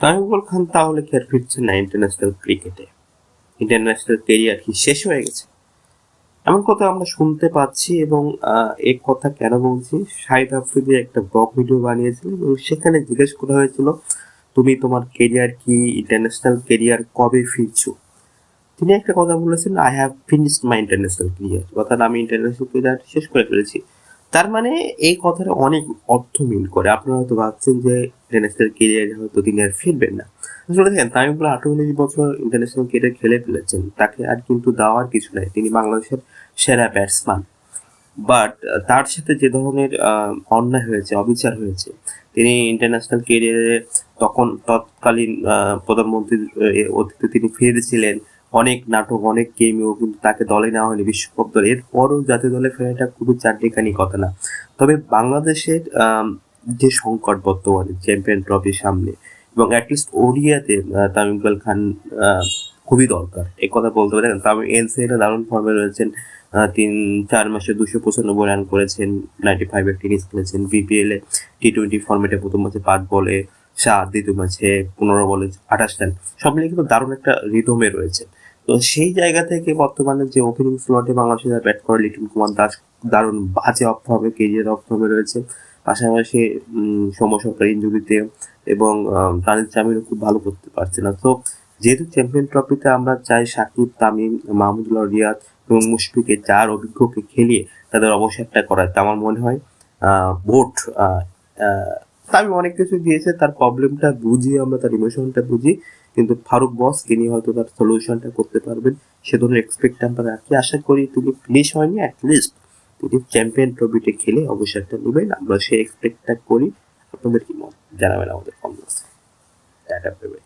তামিমুল খান তাহলে কি আর ফিরছেন না ইন্টারন্যাশনাল ক্রিকেটে ইন্টারন্যাশনাল কেরিয়ার কি শেষ হয়ে গেছে? এমন কথা আমরা শুনতে পাচ্ছি এবং এই কথা কেন বলছি? শাহিদ আফ্রিদি একটা ব্লগ ভিডিও বানিয়েছিল এবং সেখানে জিজ্ঞেস করা হয়েছিল, তুমি তোমার কেরিয়ার কি ইন্টারন্যাশনাল কেরিয়ার কবে ফিরছো? তিনি একটা কথা বলেছেন I have finished my international career অর্থাৎ আমি ইন্টারন্যাশনাল কেরিয়ার শেষ করে ফেলেছি। তার মানে এই কথাটা অনেক অর্থ মিল করে। আপনারা হয়তো ভাবছেন যে ইন্টারন্যাশনাল কেরিয়ারে হয়তো তিনি আর ফিরবেন না। আসলে দেখেন তামিমুল আঠারো বছর ইন্টারন্যাশনাল কেরিয়ার খেলে ফেলেছেন। তাকে আর কিন্তু দেওয়ার কিছু নাই। তিনি বাংলাদেশের সেরা ব্যাটসম্যান বাট তার সাথে যে ধরনের অন্যায় হয়েছে, অবিচার হয়েছে, তিনি ইন্টারন্যাশনাল কেরিয়ারে তখন তৎকালীন প্রধানমন্ত্রীর অতীতে তিনি ফিরেছিলেন অনেক নাটক, অনেক গেমেও কিন্তু তাকে দলে নেওয়া হয়নি বিশ্বকাপ দলে। এরপরও জাতীয় দলে ফেরাটা খুবই চারটিখানি কথা না। তবে বাংলাদেশের যে সংকট বর্তমানে চ্যাম্পিয়ন ট্রফির সামনে, এবং অ্যাটলিস্ট ওডিয়াতে তামিম ইকবাল খান খুবই দরকার। এই কথা বলতে পারেন তামিম এনসিএলে দারুণ ফর্মে রয়েছেন। তিন, চার মাসে দুশো পঁচানব্বই রান করেছেন নাইনটি ফাইভের টেনিস খেলেছেন। বিপিএলে টি টোয়েন্টি ফর্মেটে প্রথম ম্যাচে পাঁচ বলে সাত, দ্বিতীয় ম্যাচে পনেরো বলে আঠাশ রান সব মিলিয়ে কিন্তু দারুণ একটা রিদমে রয়েছে। তো সেই জায়গা থেকে বর্তমানে যে ওপেনিং স্লটে বাংলাদেশে যারা ব্যাট করে লিটন কুমার দাস দারুণ বাজে অফ হবে কেরিয়ার অফ ফর্মে রয়েছে। পাশাপাশি সরকার ইঞ্জুরিতে এবং তানিল চামিরও খুব ভালো করতে পারছে না। তো যেহেতু চ্যাম্পিয়ন ট্রফিতে আমরা চাই সাকিব, তামিম মাহমুদুল্লাহ রিয়াদ এবং মুশফিকে চার অভিজ্ঞকে খেলিয়ে তাদের অবসরটা করায়, তা আমার মনে হয় ভোট আহ, অনেক কিছু দিয়েছে তার প্রবলেমটা বুঝি আমরা তার ইমোশনটা বুঝি কিন্তু ফারুক বস তিনি হয়তো তার সলিউশনটা করতে পারবেন। সে ধরনের এক্সপেক্ট আমরা রাখি। আশা করি তিনি ফিনিশ হয়নি অ্যাটলিস্ট তিনি চ্যাম্পিয়ন ট্রফিতে খেলে অবশ্যই একটা নেবেন। আমরা সেই এক্সপেক্টটা করি। আপনাদের কি মত? জানাবেন আমাদের কমেন্টসে